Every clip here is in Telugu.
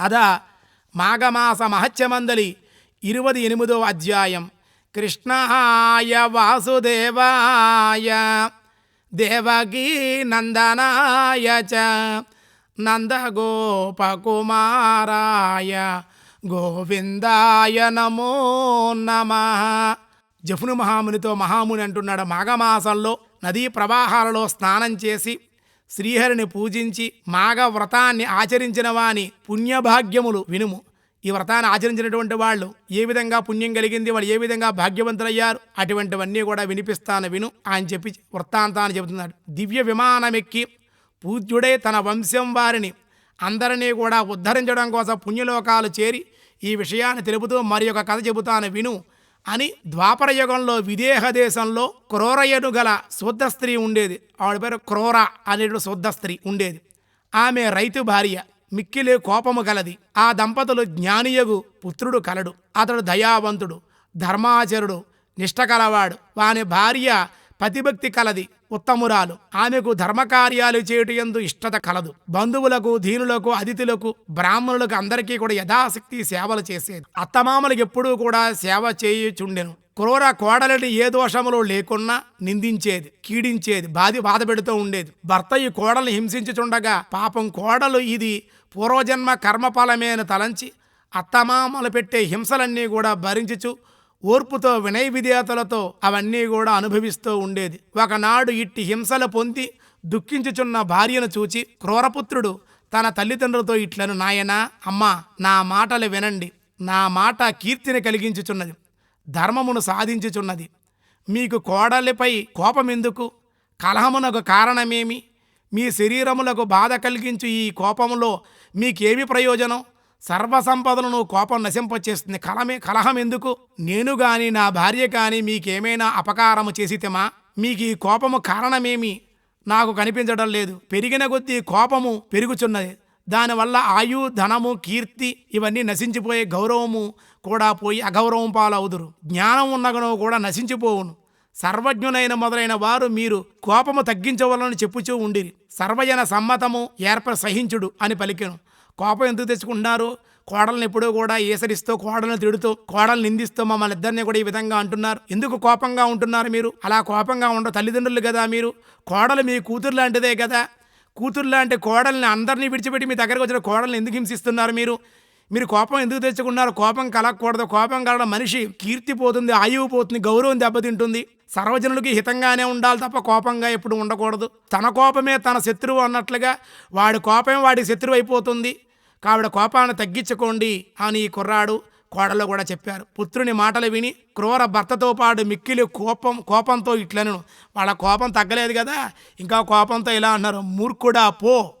అద మాఘమాస మహత్యమందలి ఇరువది ఎనిమిదో అధ్యాయం. కృష్ణాయ వాసుదేవాయ దేవకీ నందనాయ చ నందగోపకుమారాయ గోవిందాయ నమో నమ. జఫును మహామునితో మహాముని అంటున్నాడు మాఘమాసంలో నదీ ప్రవాహాలలో స్నానం చేసి శ్రీహరిని పూజించి మాఘ వ్రతాన్ని ఆచరించిన వాని పుణ్యభాగ్యములు వినుము. ఈ వ్రతాన్ని ఆచరించినటువంటి వాళ్ళు ఏ విధంగా పుణ్యం కలిగింది వాళ్ళు ఏ విధంగా భాగ్యవంతులయ్యారు అటువంటివన్నీ కూడా వినిపిస్తాను విను అని చెప్పి వృత్తాంతాన్ని చెబుతున్నాడు. దివ్య విమానమెక్కి పూజ్యుడే తన వంశం వారిని అందరినీ కూడా ఉద్ధరించడం కోసం పుణ్యలోకాలు చేరి ఈ విషయాన్ని తెలుపుతూ మరి ఒక కథ చెబుతాను విను. అని ద్వాపర యుగంలో విదేహ దేశంలో క్రోరయ్యను గల శుద్ధ స్త్రీ ఉండేది. ఆవిడ పేరు క్రోర అనేటువంటి శుద్ధ స్త్రీ ఉండేది. ఆమె రైతు భార్య మిక్కిలే కోపము కలది ఆ దంపతులు జ్ఞానియగు పుత్రుడు కలడు. అతడు దయావంతుడు ధర్మాచరుడు నిష్ట కలవాడు. వాని భార్య పతిభక్తి కలది. ఉత్తమురాలు. ఆమెకు ధర్మకార్యాలు చేయుట యందు ఇష్టత కలదు. బంధువులకు ధీనులకు అతిథులకు బ్రాహ్మణులకు అందరికీ కూడా యథాశక్తి సేవలు చేసేది. అత్తమామలకు ఎప్పుడూ కూడా సేవ చేయుచుండెను. క్రూర కోడలని ఏ దోషములు లేకున్నా నిందించేది కీడించేది బాధి బాధ పెడుతూ ఉండేది. భర్త ఈ కోడల్ని హింసించుచుండగా పాపం కోడలు ఇది పూర్వజన్మ కర్మఫలమే అని తలంచి అత్తమామలు పెట్టే హింసలన్నీ కూడా భరించుచు ఓర్పుతో వినయ విధేయతలతో అవన్నీ కూడా అనుభవిస్తూ ఉండేది. ఒకనాడు ఇట్టి హింసలు పొంది దుఃఖించుచున్న భార్యను చూచి క్రూరపుత్రుడు తన తల్లిదండ్రులతో ఇట్లను నాయనా అమ్మా నా మాటలు వినండి. నా మాట కీర్తిని కలిగించుచున్నది ధర్మమును సాధించుచున్నది. మీకు కోడలిపై కోపమెందుకు? కలహమునకు కారణమేమి? మీ శరీరములకు బాధ కలిగించు ఈ కోపములో మీకేమి ప్రయోజనం? సర్వసంపదలను కోపం నశింపచేస్తుంది. కలమే కలహం ఎందుకు? నేను గాని నా భార్య కాని మీకేమైనా అపకారము చేసితేమా? మీకు ఈ కోపము కారణమేమి? నాకు కనిపించడం లేదు. పెరిగిన కొద్దీ కోపము పెరుగుచున్నది. దానివల్ల ఆయు ధనము కీర్తి ఇవన్నీ నశించిపోయే గౌరవము కూడా పోయి అగౌరవం పాలవుదురు. జ్ఞానం ఉన్నగను కూడా నశించిపోవును. సర్వజ్ఞునైన మొదలైన వారు మీరు కోపము తగ్గించవలని చెప్పుచూ ఉండిరి. సర్వజన సమ్మతము ఏర్ప సహించుడు అని పలికెను. కోపం ఎందుకు తెచ్చుకుంటున్నారు? కోడల్ని ఎప్పుడూ కూడా ఏసరిస్తూ కోడల్ని తిడుతూ కోడల్ని నిందిస్తూ మమ్మల్ని ఇద్దరిని కూడా ఈ విధంగా అంటున్నారు. ఎందుకు కోపంగా ఉంటున్నారు మీరు? అలా కోపంగా ఉండ తల్లిదండ్రులు కదా మీరు? కోడలు మీ కూతురు లాంటిదే కదా? కూతురు లాంటి కోడల్ని అందరినీ విడిచిపెట్టి మీ దగ్గరకు వచ్చిన కోడల్ని ఎందుకు హింసిస్తున్నారు మీరు? మీరు కోపం ఎందుకు తెచ్చుకున్నారు? కోపం కలగకూడదు. కోపం కలగడం మనిషి కీర్తి పోతుంది ఆయువు పోతుంది గౌరవం దెబ్బతింటుంది. సర్వజనులకి హితంగానే ఉండాలి తప్ప కోపంగా ఎప్పుడు ఉండకూడదు. తన కోపమే తన శత్రువు అన్నట్లుగా వాడి కోపమే వాడి శత్రువు అయిపోతుంది. కావిడ కోపాన్ని తగ్గించుకోండి అని ఈ కుర్రాడు కోడలో కూడా చెప్పారు. పుత్రుని మాటలు విని క్రూర భర్తతో పాటు మిక్కిలి కోపం కోపంతో ఇట్లను వాళ్ళ కోపం తగ్గలేదు కదా? ఇంకా కోపంతో ఇలా అన్నారు మూర్ఖుడా పో.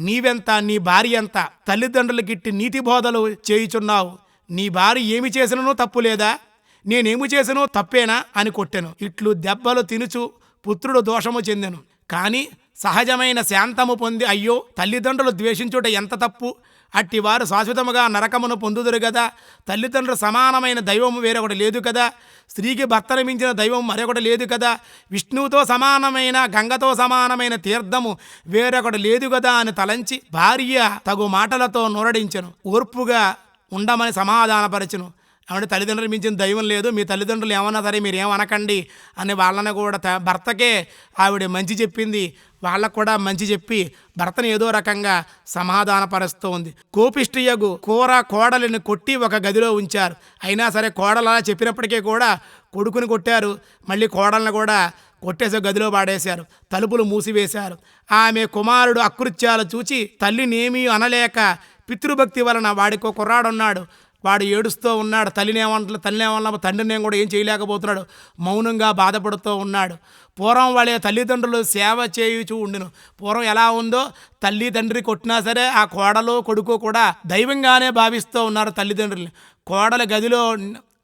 నీవెంత నీ భార్య ఎంత? తల్లిదండ్రులకిట్టి నీతి బోధలు చేయుచున్నావు. నీ భార్య ఏమి చేసినను తప్పు లేదా? నేనేమి చేసినో తప్పేనా అని కొట్టెను. ఇట్లు దెబ్బలు తినుచు పుత్రుడు దోషము చెందెను. కానీ సహజమైన శాంతము పొంది అయ్యో తల్లిదండ్రులు ద్వేషించుట ఎంత తప్పు? అట్టివారు శాశ్వతముగా నరకమును పొందుదురు కదా తల్లిదండ్రులు సమానమైన దైవము వేరొకటి లేదు కదా. స్త్రీకి భర్తను మించిన దైవం మరొకటి లేదు కదా. విష్ణువుతో సమానమైన గంగతో సమానమైన తీర్థము వేరొకటి లేదు కదా అని తలంచి భార్య తగు మాటలతో నూరడించను. ఓర్పుగా ఉండమని సమాధానపరచును. ఏమంటే తల్లిదండ్రులు మించిన దైవం లేదు. మీ తల్లిదండ్రులు ఏమన్నా సరే మీరు ఏమనకండి అని వాళ్ళని కూడా త- భర్తకే ఆవిడ మంచి చెప్పింది. వాళ్ళకు కూడా మంచి చెప్పి భర్తను ఏదో రకంగా సమాధానపరుస్తూ ఉంది. కోపిష్టియగు కూర కోడలిని కొట్టి ఒక గదిలో ఉంచారు. అయినా సరే కోడలు అలా చెప్పినప్పటికీ కూడా కొడుకుని కొట్టారు. మళ్ళీ కోడల్ని కూడా కొట్టేసే గదిలో పాడేశారు. తలుపులు మూసివేశారు. ఆమె కుమారుడు అకృత్యాలు చూచి తల్లినేమీ అనలేక పితృభక్తి వలన వాడికో కుర్రాడున్నాడు. వాడు ఏడుస్తూ ఉన్నాడు తల్లిని తల్లినేమన్నా తల్లిని తండ్రిని కూడా ఏం చేయలేకపోతున్నాడు. మౌనంగా బాధపడుతూ ఉన్నాడు. పూర్వం వాళ్ళ తల్లిదండ్రులు సేవ చేయుచూ ఉండును. పూర్వం ఎలా ఉందో తల్లి తండ్రి కొట్టినా సరే ఆ కోడలు కొడుకు కూడా దైవంగానే భావిస్తూ ఉన్నారు తల్లిదండ్రుల్ని. కోడల గదిలో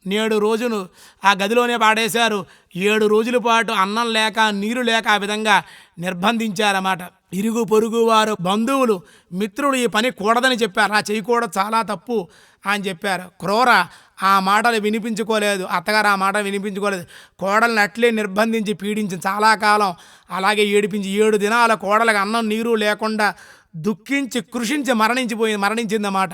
నేడు రోజును ఆ గదిలోనే పాడేశారు. ఏడు రోజుల పాటు అన్నం లేక నీరు లేక ఆ విధంగా నిర్బంధించారన్నమాట. ఇరుగు పొరుగు వారు బంధువులు మిత్రులు ఈ పని కూడదని చెప్పారు. ఆ చేయకూడదు చాలా తప్పు అని చెప్పారు. క్రూర ఆ మాటలు వినిపించుకోలేదు. అత్తగారు ఆ మాట వినిపించుకోలేదు. కోడల్ని అట్లే నిర్బంధించి పీడించి చాలా కాలం అలాగే ఏడిపించి ఏడు దినాల కోడలకు అన్నం నీరు లేకుండా దుఃఖించి కృషించి మరణించిపోయి మరణించిందన్నమాట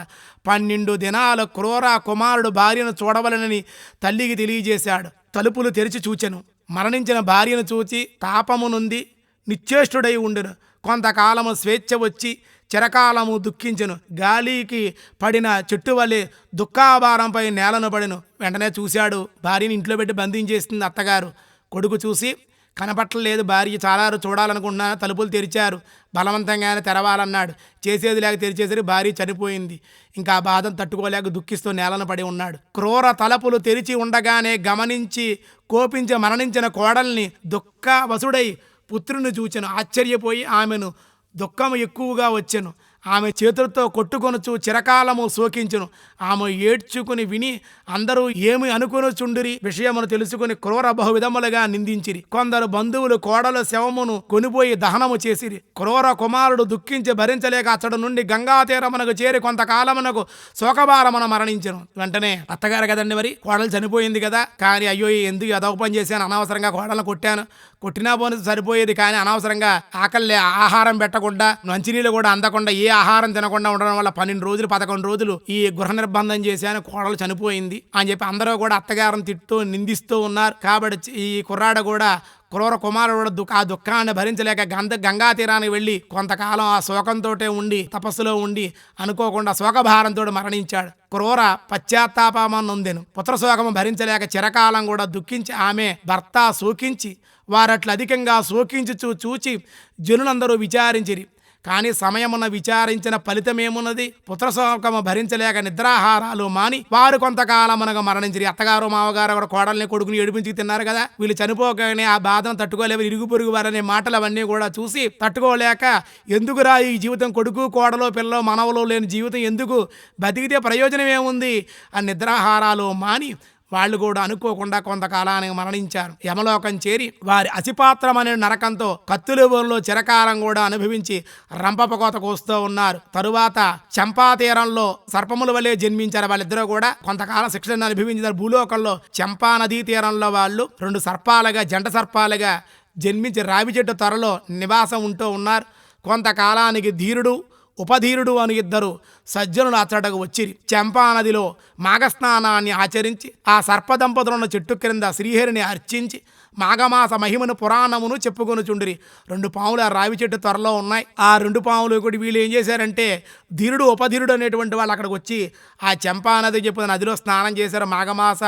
పన్నెండు దినాల క్రూర కుమారుడు భార్యను చూడవలనని తల్లికి తెలియజేశాడు. తలుపులు తెరిచి చూచెను. మరణించిన భార్యను చూచి తాపము నుండి నిశ్చేష్టుడై ఉండెను. కొంతకాలము స్వేచ్ఛ వచ్చి చిరకాలము దుఃఖించెను. గాలికి పడిన చెట్టు వలె దుఃఖాభారంపై నేలను పడెను. వెంటనే చూశాడు భార్యని ఇంట్లో పెట్టి బంధించేస్తుంది అత్తగారు. కొడుకు చూసి కనపట్టలేదు భార్య. చాలా చూడాలనుకున్నా తలుపులు తెరిచారు. బలవంతంగానే తెరవాలన్నాడు. చేసేది లేక తెరిచేసరికి భార్య చనిపోయింది. ఇంకా ఆ బాధను తట్టుకోలేక దుఃఖిస్తూ నేలను పడి ఉన్నాడు. క్రూర తలుపులు తెరిచి ఉండగానే గమనించి కోపించి మరణించిన కోడల్ని దుఃఖవసుడై పుత్రుని చూచెను. ఆశ్చర్యపోయి ఆమెను దుఃఖం ఎక్కువగా వచ్చెను. ఆమె చేతులతో కొట్టుకొనుచు చిరకాలము శోకించును. ఆమె ఏడ్చుకుని విని అందరూ ఏమి అనుకొనుచుండిరి విషయమును తెలుసుకుని క్రూర బహువిధములుగా నిందించిరి. కొందరు బంధువులు కోడల శవమును కొనిపోయి దహనము చేసిరి. క్రూర కుమారుడు దుఃఖించి భరించలేక అతడు నుండి గంగా తీరమునకు చేరి కొంతకాలమునకు శోకభారమున మరణించను. వెంటనే అత్తగారు కదండి మరి కోడలు చనిపోయింది కదా కానీ అయ్యో ఎందుకు అదొక పని చేశాను? అనవసరంగా కోడలను కొట్టాను. కొట్టినా పోనీ సరిపోయేది కానీ అనవసరంగా ఆకలి ఆహారం పెట్టకుండా మంచినీళ్ళు కూడా అందకుండా ఏ ఆహారం తినకుండా ఉండడం వల్ల పన్నెండు రోజులు పదకొండు రోజులు ఈ గృహ నిర్బంధం చేశాను కోడలు చనిపోయింది అని చెప్పి అందరూ కూడా అత్తగారిని తిట్టుతూ నిందిస్తూ ఉన్నారు. కాబట్టి ఈ కుర్రాడ కూడా క్రూర కుమారుడు ఆ దుఃఖాన్ని భరించలేక గంధ గంగా తీరానికి వెళ్ళి కొంతకాలం ఆ శోకంతో ఉండి తపస్సులో ఉండి అనుకోకుండా శోకభారంతో మరణించాడు. క్రూర పశ్చాత్తాపమని నొందెను. పుత్రశోకము భరించలేక చిరకాలం కూడా దుఃఖించి ఆమె భర్త శోకించి వారట్లు అధికంగా శోకించుచూ చూచి జనులందరూ విచారించిరి. కానీ సమయమున విచారించిన ఫలితమేమున్నది పుత్రశోకము భరించలేక నిద్రాహారాలు మాని వారు కొంతకాలమునగా మరణించిరి. అత్తగారు మామగారు కూడా కోడల్ని కొడుకుని ఏడిపించి తిన్నారు కదా. వీళ్ళు చనిపోగానే ఆ బాధను తట్టుకోలేవు. ఇరుగు పొరుగు వారనే మాటలు అవన్నీ కూడా చూసి తట్టుకోలేక ఎందుకురా ఈ జీవితం? కొడుకు కోడలో పిల్లలో మనవలో లేని జీవితం ఎందుకు? బతికితే ప్రయోజనం ఏముంది ఆ నిద్రాహారాలు మాని వాళ్ళు కూడా అనుకోకుండా కొంతకాలానికి మరణించారు. యమలోకం చేరి వారి అసిపాత్రమనే నరకంతో కత్తుల ఊరిలో చిరకాలం కూడా అనుభవించి రంపపకోత కోస్తూ ఉన్నారు. తరువాత చంపా తీరంలో సర్పముల వలె జన్మించారు వాళ్ళిద్దరూ కూడా. కొంతకాలం శిక్షణ అనుభవించారు భూలోకంలో చంపా నదీ తీరంలో వాళ్ళు రెండు సర్పాలుగా జంట సర్పాలుగా జన్మించి రావి చెట్టు త్వరలో నివాసం ఉంటూ ఉన్నారు. కొంతకాలానికి ధీరుడు ఉపధీరుడు అని ఇద్దరు సజ్జనులు అతడకు వచ్చిరి చెంపానదిలో మాఘస్నానాన్ని ఆచరించి ఆ సర్పదంపతులను చెట్టు క్రింద శ్రీహరిని అర్చించి మాఘమాస మహిమను పురాణమును చెప్పుకొనుచుండిరి. రెండు పాములు ఆ రావి చెట్టు త్వరలో ఉన్నాయి. ఆ రెండు పాములు కూడా వీళ్ళు ఏం చేశారంటే ధీరుడు ఉపధీరుడు అనేటువంటి వాళ్ళు అక్కడికి వచ్చి ఆ చెంపానది చెప్పిన నదిలో స్నానం చేశారు. మాఘమాస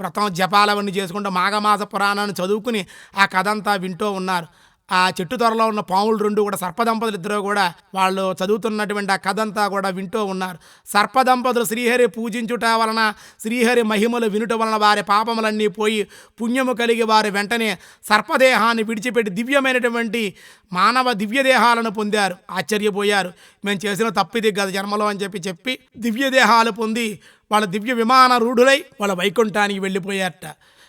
వ్రతం జపాలవన్నీ చేసుకుంటూ మాఘమాస పురాణాన్ని చదువుకుని ఆ కథ అంతా వింటూ ఉన్నారు. ఆ చెట్టు త్వరలో ఉన్న పాములు రెండు కూడా సర్పదంపతులు ఇద్దరు కూడా వాళ్ళు చదువుతున్నటువంటి ఆ కథ అంతా కూడా వింటూ ఉన్నారు. సర్పదంపతులు శ్రీహరి పూజించుట వలన శ్రీహరి మహిమలు వినుట వలన వారి పాపములన్నీ పోయి పుణ్యము కలిగి వారి వెంటనే సర్పదేహాన్ని విడిచిపెట్టి దివ్యమైనటువంటి మానవ దివ్యదేహాలను పొందారు. ఆశ్చర్యపోయారు. మేము చేసిన తప్పిది గత జన్మలో అని చెప్పి చెప్పి దివ్యదేహాలు పొంది వాళ్ళ దివ్య విమాన రూఢులై వాళ్ళ వైకుంఠానికి వెళ్ళిపోయారట.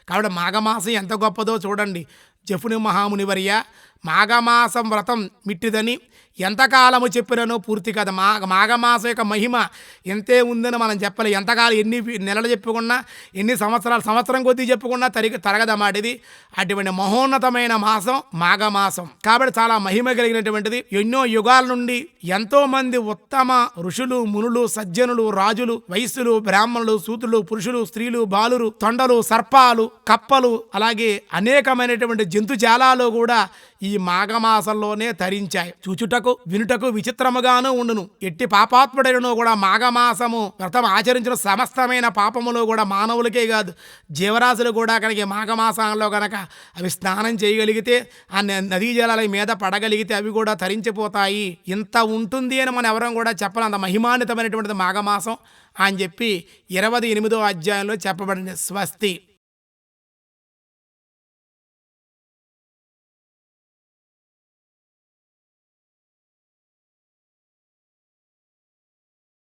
కాబట్టి మాఘమాసం ఎంత గొప్పదో చూడండి. జఫుని మహాముని వర్య మాఘమాసం వ్రతం మిట్టిదని ఎంతకాలము చెప్పినను పూర్తి కథ మా మాఘమాసం యొక్క మహిమ ఎంతే ఉందని మనం చెప్పలే. ఎంతకాలం ఎన్ని నెలలు చెప్పుకున్నా ఎన్ని సంవత్సరాలు సంవత్సరం కొద్దీ చెప్పుకున్నా తరిగి తరగదమాటిది అటువంటి మహోన్నతమైన మాసం మాఘమాసం. కాబట్టి చాలా మహిమ కలిగినటువంటిది. ఎన్నో యుగాల నుండి ఎంతోమంది ఉత్తమ ఋషులు మునులు సజ్జనులు రాజులు వైశ్యులు బ్రాహ్మణులు సూతులు పురుషులు స్త్రీలు బాలురు తొండలు సర్పాలు కప్పలు అలాగే అనేకమైనటువంటి జంతుజాలాలు కూడా ఈ మాఘమాసంలోనే తరించాయి. చూచుటకు వినుటకు విచిత్రముగాను ఉండును. ఎట్టి పాపాత్ముడైనను కూడా మాఘమాసము వ్రతం ఆచరించిన సమస్తమైన పాపములు కూడా మానవులకే కాదు. జీవరాశులు కూడా కనుక మాఘమాసంలో కనుక అవి స్నానం చేయగలిగితే ఆ నదీ జలాల మీద పడగలిగితే అవి కూడా తరించిపోతాయి. ఇంత ఉంటుంది అని మనం ఎవరం కూడా చెప్పాలి. అంత మహిమాన్వితమైనటువంటిది మాఘమాసం అని చెప్పి ఇరవై ఎనిమిదో అధ్యాయంలో చెప్పబడింది స్వస్తి.